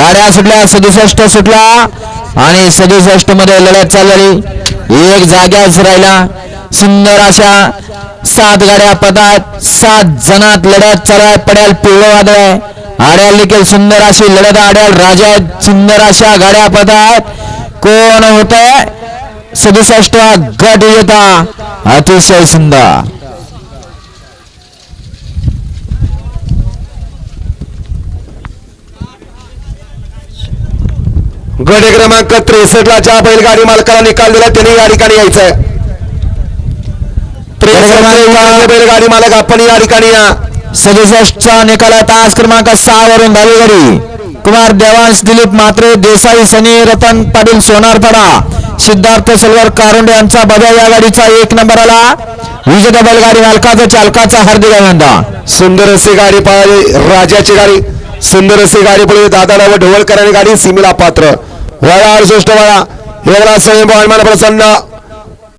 गाड्या सुटल्या सदुसष्ट सुटला आणि सदुसष्टमध्ये लढत चालली एक जाग्याच राहिला सुंदर अशा सात गाड्या पदात सात जणात लढत चालाय पड्याल पिवळं वादळ आहे. आड्याल देखील सुंदर अशी लढत आड्याल राजा आहेत. सुंदर अशा गाड्या पदात. कोण होत? सदुसष्ट गट येता अतिशय सुंदर. गडे क्रमांक त्रेसष्ट ला ज्या बैलगाडी मालकाला निकाल दिला त्यांनी या ठिकाणी यायचंय. बैलगाडी मालक आपण या ठिकाणी या. सदुसष्टचा निकाल तास क्रमांक सहा वरून धावेगाडी. कुमार देवांश दिलीप मात्रे देसाई सनी रतन पाटील सोनारपाडा सिद्धार्थ सलवर कारुंडे यांचा बजा या गाडीचा एक नंबर आला. विजेता बैलगाडी मालकाचा चालकाचा हार्दिक अभिनंदन. सुंदर अशी गाडी पळाली राजाची गाडी. सुंदर अशी गाडी पळली दादाला व गाडी सिमीला पात्र. वळा अडुसष्ट वळा. एवढा स्वयंभू प्रसन्न.